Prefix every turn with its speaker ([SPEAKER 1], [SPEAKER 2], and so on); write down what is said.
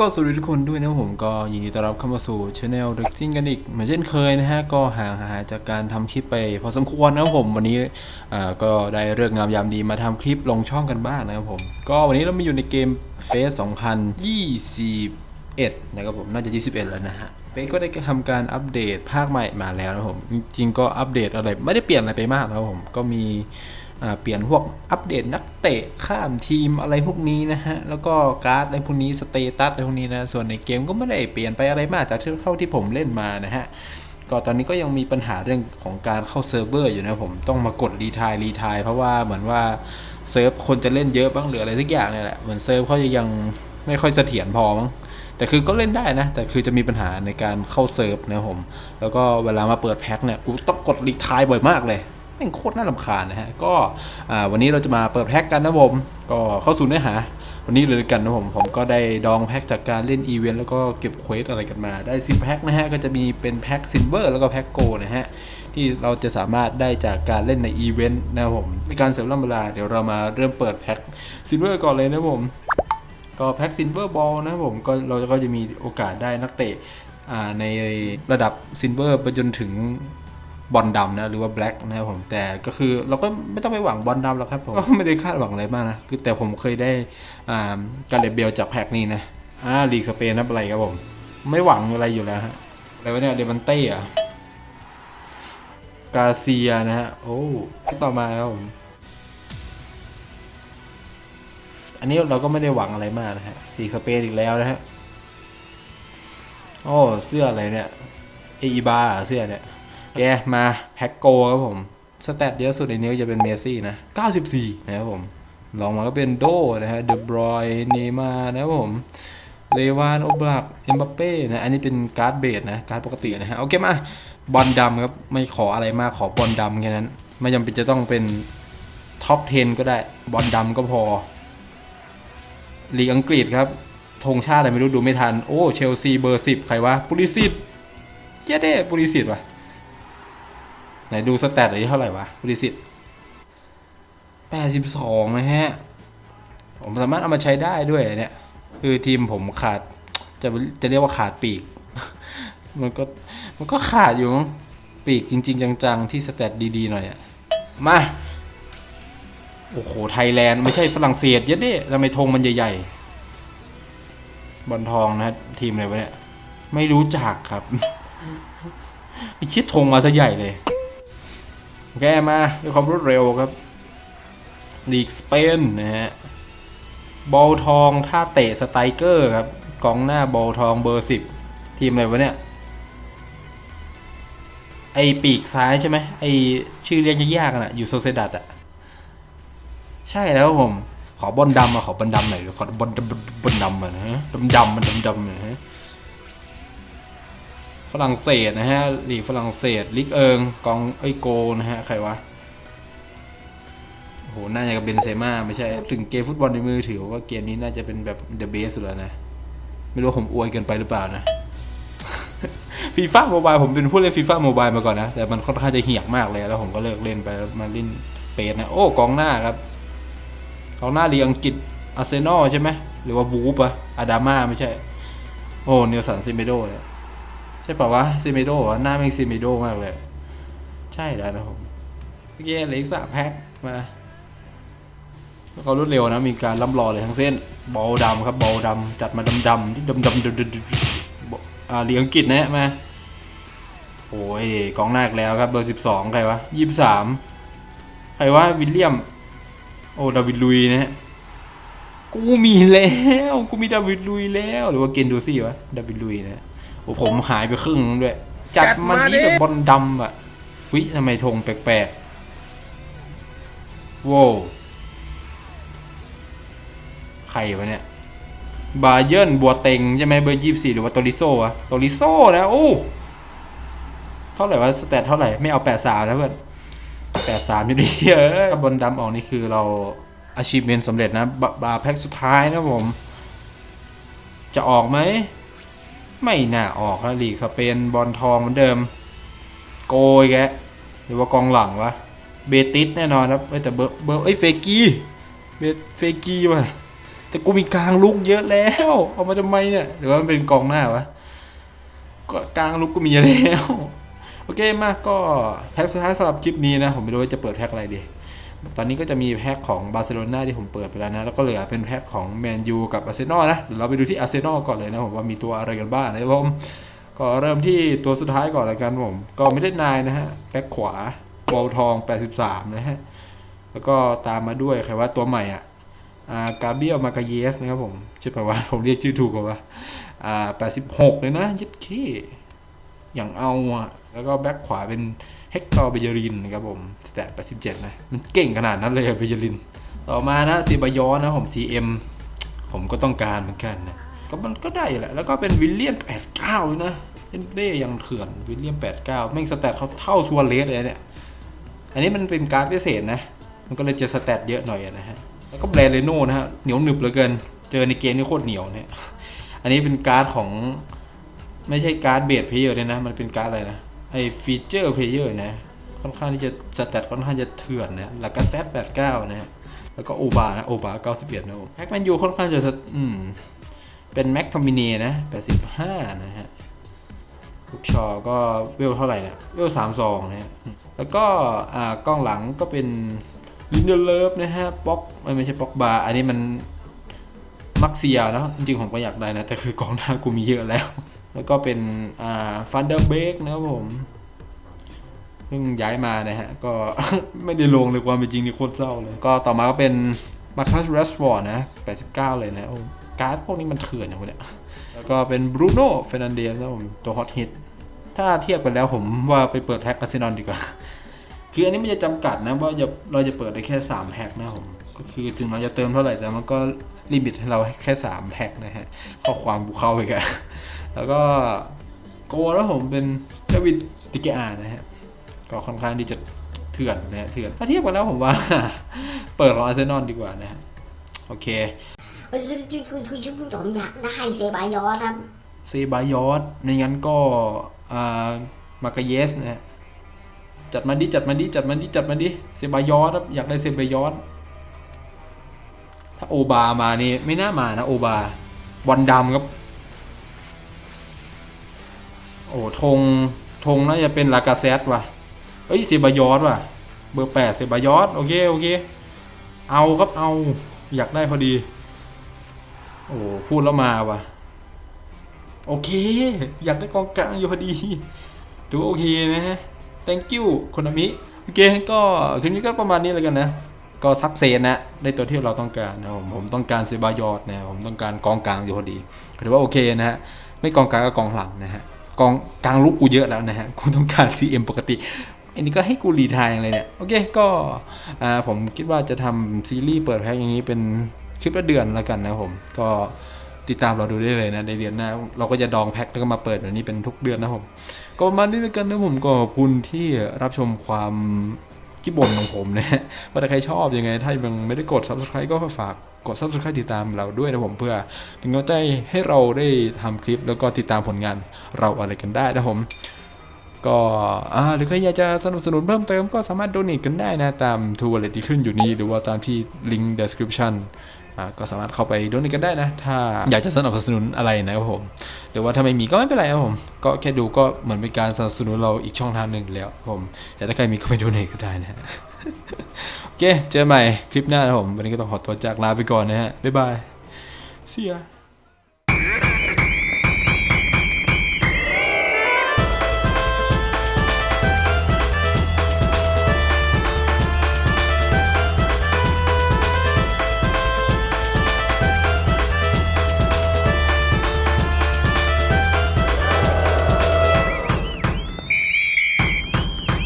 [SPEAKER 1] ก็สวัสดีทุกคนด้วยนะผมก็ยินดีต้อนรับเข้ามาสู่ช anel เด็กซิ่งกันอีกเหมือนเช่นเคยนะฮะ ก็ห่างหายจากการทำคลิปไปพอสมควรนะครับผมวันนี้อ่าก็ได้เรื่องงามยามดีมาทำคลิปลงช่องกันบ้างนะครับผมก็วันนี้เรามาอยู่ในเกมเฟส2021นะครับผมน่าจะ 21 แล้วนะฮะเฟสก็ได้ทำการอัปเดตภาคใหม่มาแล้วนะครับผมจริงๆก็อัปเดตอะไรไม่ได้เปลี่ยนอะไรไปมากนะครับผมก็มี เปลี่ยนพวกอัปเดตนักเตะข้ามทีมอะไรพวกนี้นะฮะ แล้วก็การ์ดอะไรพวกนี้สเตตัสอะไรพวกนี้นะ ส่วนในเกมก็ไม่ได้เปลี่ยนไปอะไรมากจากเท่าที่ผมเล่นมานะฮะก็ตอนนี้ก็ยังมีปัญหาเรื่องของการเข้าเซิร์ฟเวอร์อยู่นะผมต้องมากดรีทายรีทายเพราะว่าเหมือนว่าเซิร์ฟคนจะเล่นเยอะบ้างหรืออะไรสักอย่างเนี่ยแหละเหมือนเซิร์ฟเขาจะยังไม่ค่อยเสถียรพอมั้งแต่คือก็เล่นได้นะ แต่คือจะมีปัญหาในการเข้าเซิร์ฟนะผม แล้วก็เวลามาเปิดแพ็คเนี่ยกูต้องกดรีทายบ่อยมากเลย แม่งโคตรน่ารำคาญนะฮะ ก็วันนี้เราจะมาเปิดแพ็กกันนะผม ก็เข้าสู่เนื้อหา วันนี้เลยกันนะผม ผมก็ได้ดองแพ็กจากการเล่นอีเวนต์แล้วก็เก็บเควสอะไรกันมา ได้10แพ็กนะฮะ ก็จะมีเป็นแพ็กซิลเวอร์แล้วก็แพ็กโกนะฮะ ที่เราจะสามารถได้จากการเล่นในอีเวนต์นะผมในการเสริมล่ำเวลาเดี๋ยวเรามาเริ่มเปิดแพ็กซิลเวอร์ก่อนเลยนะผม ก็แพ็กซิลเวอร์บอลนะผมก็เราก็จะมีโอกาสได้นักเตะในระดับซิลเวอร์ไปจนถึง บอลดำนะหรือว่าแบล็กนะครับผมแต่ก็คือเราก็ไม่ต้องไปหวังบอลดำหรอกครับผมก็ไม่ได้คาดหวังอะไรมากนะคือแต่ผมเคยได้การเลเบลจากแพ็กนี้นะอ่าลีกสเปนนะอะไรครับผมไม่หวังอะไรอยู่แล้วฮะอะไรวะเนี่ยเดมันเต้อะกาเซียนะฮะโอ้ต่อมาครับผมอันนี้เราก็ไม่ได้หวังอะไรมากนะฮะลีกสเปนอีกแล้วนะฮะโอ้เสื้ออะไรเนี่ยเอีบาเสื้อเนี่ย แกมาแพ็กโกครับผม สแตทเยอะสุดในนี้ก็จะเป็นเมสซี่นะ 94 นะครับผมลองมาก็เป็นโดนะฮะเดบรอยเนมานะครับผมเลวานโอบลักเอ็มบัปเป้นะ อันนี้เป็นการ์ดเบสนะ การ์ดปกตินะฮะ โอเคมาบอลดำครับ ไม่ขออะไรมาก ขอบอลดำแค่นั้น ไม่จำเป็นจะต้องเป็นท็อป 10 ก็ได้ บอลดำก็พอ ลีกอังกฤษครับธงชาติอะไรไม่รู้ดูไม่ทัน โอ้ เชลซีเบอร์สิบใครวะปุริสิตเย้เด้ปุริสิตวะ ไหนดูสแตทเลยเท่าไหร่วะปุริสิตแปดสิบสองนะฮะ ผมสามารถเอามาใช้ได้ด้วยเนี่ย คือทีมผมขาดจะจะเรียกว่าขาดปีก มันก็มันก็ขาดอยู่มั้งปีกจริง ๆ จัง ๆ ที่สแตทดีๆหน่อยอะมา โอ้โห ไทยแลนด์ ไม่ใช่ฝรั่งเศสเยัดเด้ทำไมธงมันใหญ่ๆ บอลทองนะทีมอะไรวะเนี่ย ไม่รู้จักครับไอชิดธงมาซะใหญ่เลย แกมาด้วยความรวดเร็วครับลีกสเปนนะฮะบอลทองท่าเตะสไตรเกอร์ครับกองหน้าบอลทองเบอร์สิบทีมอะไรวะเนี่ยไอปีกซ้ายใช่ไหมไอชื่อเรียกยากๆน่ะอยู่โซเซดัตอะใช่แล้วผม ขอบอลดำอะขอบอลดำหน่อยขอบอลดำบอลดำอะนะดำดำมันดำดำนะฮะ ฝรั่งเศสนะฮะลีกฝรั่งเศสลิกเอิงกองไอยโกนะฮะใครวะโอ้โหน่าจะกับเบนเซม่าไม่ใช่ถึงเกมฟุตบอลในมือถือว่าเกมนี้น่าจะเป็นแบบเดอะเบสสุดแล้วนะ ไม่รู้ผมอวยเกินไปหรือเปล่านะฟีฟ่าโมบายผมเป็นผู้เล่นฟีฟ่าโมบายมาก่อนนะ แต่มันค่อนข้างจะเหี่ยกมากเลย แล้วผมก็เลิกเล่นไปแล้วมาเล่นเปสนะ โอ้กองหน้าครับกองหน้าลีอังกฤษอาร์เซนอลใช่ไหมหรือว่าวูฟอะอาดาม่าไม่ใช่ โอ้เนลสันเซเมโดเนี่ย ใช่ป่าวะเซเมโดวะหน้าแม่งเซเมโดมากเลย ใช่แล้วนะผมโอเคเหลืออีกสามแพ็คมาแล้วก็รวดเร็วนะ มีการล่ำรอเลยทั้งเส้น บอลดำครับ บอลดำจัดมาดำดำที่ดำดำดำดำอ่าเหลีกอังกฤษนะมาโอ้ยกองหน้าอีกแล้วครับ เบอร์สิบสองใครวะยี่สิบสามใครวะ วิลเลียม โอ้ดาวิดลุยนะฮะกูมีแล้ว กูมีดาวิดลุยแล้ว หรือว่าเกนดูซี่วะ ดาวิดลุยนะ ผมหายไปครึ่งนึงด้วย จัดมันนี่แบบบอลดำอะวิทำไมธงแปลกๆโว้วใครวะเนี่ย บาเยิร์นบัวเต็งใช่ไหมเบอร์ยี่สี่หรือว่าโตริโซวะโตริโซนะโอ้เท่าไหร่วะสแตทเท่าไหร่ไม่เอาแปดสามนะเพื่อนแปดสามอยู่ดีเออบอลดำออกนี่คือเราอาชีพเมนสำเร็จนะบบาร์แพ็กสุดท้ายนะผม จะออกไหม ไม่น่าออกนะลีกสเปนบอลทองเหมือนเดิม โกยแกหรือว่ากองหลังวะเบติสแน่นอนครับแต่เบอร์เบอร์เอ้ยเฟกี้เบเฟกี้ว่ะแต่กูมีกลางลุกเยอะแล้วเอามาทำไมเนี่ยหรือว่ามันเป็นกองหน้าวะก็กลางลุกก็มีแล้วโอเคมากก็แพ็กสุดท้ายสำหรับคลิปนี้นะ ผมไม่รู้ว่าจะเปิดแพ็กอะไรดี ตอนนี้ก็จะมีแพ็กของบาร์เซโลนาที่ผมเปิดไปแล้วนะ แล้วก็เหลือเป็นแพ็กของแมนยูกับอาร์เซนอลนะเดี๋ยวเราไปดูที่อาร์เซนอลก่อนเลยนะผมว่ามีตัวอะไรกันบ้างนะผมก็เริ่มที่ตัวสุดท้ายก่อนละกันผม ก็ม่ได้นายนะฮะแบ็คขวาบอลทอง 83 นะฮะ แล้วก็ตามมาด้วยใครว่าตัวใหม่อะอ่ากาเบียลมากาเยสนะครับผมใช่ปะว่าผมเรียกชื่อถูกกว่าอ่า86 เลยนะยึดเค อย่างเอาอะแล้วก็แบ็คขวาเป็นเฮกตอร์เบเยรินนะครับผมสแตท87นะ มันเก่งขนาดนั้นเลยเบเยริน ต่อมานะซีบายอนนะผม CM ผมก็ต้องการเหมือนกันนะก็มันก็ได้อยู่แหละ แล้วก็เป็นวิลเลียม89เลยนะเล่นเล่ยังเถื่อนวิลเลียม89แม่งสแตทเขาเท่าซัวเลสเลยเนี่ย อันนี้มันเป็นการดพิเศษนะ มันก็เลยจะสแตทเยอะหน่อยนะฮะ แล้วก็แบรนด์เรโน่นะฮะเหนียวหนึบเหลือเกิน เจอในเกมนี่โคตรเหนียวเนี่ย อันนี้เป็นการ์ดของ ไม่ใช่การ์ดเบสเพลเยอร์เลยนะ มันเป็นการ์ดอะไรนะ ไอฟีเจอร์เพลเยอร์นะ ค่อนข้างที่จะสแตทค่อนข้างจะเถื่อนนะแล้วก็แซด89นะฮะ แล้วก็โอบานะ โอบา91นะผมแม็กแมนยูค่อนข้างจะอืม เป็นแม็กทอมิเนนะ85นะฮะลูกชอก็เวลเท่าไหร่เนี่ย เวล32นะฮะ แล้วก็อ่ากล้องหลังก็เป็นลินเดเลิฟนะฮะป๊อกไม่ไม่ใช่ป๊อกบาร์อันนี้มันมักเซียนะจริงๆผมก็อยากได้นะ แต่คือกองหน้ากูมีเยอะแล้ว แล้วก็เป็นฟันเดอร์เบกนะครับผมเพิ่งย้ายมานะฮะ ก็ไม่ได้ลงเลยความเป็นจริงนี่โคตรเศร้าเลย ก็ต่อมาก็เป็นมาคัสเรสฟอร์ดนะ 89 เลยนะโอ้การ์ดพวกนี้มันเถื่อนอย่างเงี้ยแล้วก็เป็นบรูโน่เฟรนันเดสนะผมตัวฮอตฮิตถ้าเทียบกันแล้วผมว่าไปเปิดแพ็กอาร์เซนอลดีกว่า คืออันนี้มันจะจำกัดนะว่าเราจะเปิดได้แค่ 3แพ็กนะผมก็คือถึงเราจะเติมเท่าไหร่แต่มันก็ลิมิตให้เราแค่ 3 แพ็กนะฮะ ข้อความบุเข้าไปกัน แล้วก็โกแล้วผมเป็นเดวิดดิเกอานะฮะก็ค่อนข้างที่จะเถื่อนนะฮะเถื่อนถ้าเทียบกันแล้วผมว่า เปิดของอาร์เซนอลดีกว่านะฮะโอเค
[SPEAKER 2] คุณคุณคุณคุณชื่อผู้ผมอยากได้เซบายอสครับ
[SPEAKER 1] เซบายอสในงั้นก็อ่ามากาเยสนะฮะจัดมาดิจัดมาดิจัดมาดิจัดมาดิเซบายอสครับอยากได้เซบายอสถ้าโอบามานี่ไม่น่ามานะโอบาวันดำครับโอ้ธงธงน่าจะเป็นลากาเซตว่ะเอ้ยเซบายอสว่ะ เบอร์แปดเซบายอสโอเคโอเค เอาครับเอาอยากได้พอดี โอ้พูดแล้วมาว่ะ โอเค อยากได้กองกลางอยู่พอดีดูโอเคนะฮะ thank you คนอมิโอเคก็คลิปนี้ก็ประมาณนี้แล้วกันนะ ก็ซักเซนนะได้ตัวที่เราต้องการนะผมผมต้องการเซบายอดนะผมต้องการกองกลางอยู่พอดีถือว่าโอเคนะฮะไม่กองกลางก็กองหลังนะฮะ กองกลางลุกกูเยอะแล้วนะฮะกูต้องการ CM ปกติอันนี้ก็ให้กูรีทายอย่างไรเนี่ย โอเคก็อ่าผมคิดว่าจะทำซีรีส์เปิดแพ็กอย่างนี้เป็นคลิปละเดือนแล้วกันนะผม ก็ติดตามเราดูได้เลยนะในเดือนหน้า เราก็จะดองแพ็คแล้วก็มาเปิดแบบนี้เป็นทุกเดือนนะผม ก็ประมาณนี้แล้วกันนะผมก็ขอบคุณที่รับชมความขี้บ่นของผมนะฮะก็ถ้าใครชอบยังไง ถ้ายังไม่ได้กด subscribe ก็ฝาก กด subscribe ติดตามเราด้วยนะผมเพื่อเป็นกำลังใจให้เราได้ทำคลิปแล้วก็ติดตามผลงานเราอะไรกันได้นะผมก็หรือใครอยากจะสนับสนุนเพิ่มเติมก็สามารถโดเน a กันได้นะ ตามทูวอลเลตที่ขึ้นอยู่นี้ หรือว่าตามที่ลิงก์ description ก็สามารถเข้าไปโดเน a กันได้นะ ถ้าอยากจะสนับสนุนอะไรนะครับผม หรือว่าถ้าไม่มีก็ไม่เป็นไรครับผม ก็แค่ดูก็เหมือนเป็นการสนับสนุนเราอีกช่องทางหนึ่งแล้วผม แต่ถ้าใครมีก็ไปโดเน a ก็ได้นะ โอเค เจอใหม่คลิปหน้านะผม วันนี้ก็ต้องขอตัวจากลาไปก่อนนะฮะ บ๊ายบาย เสีย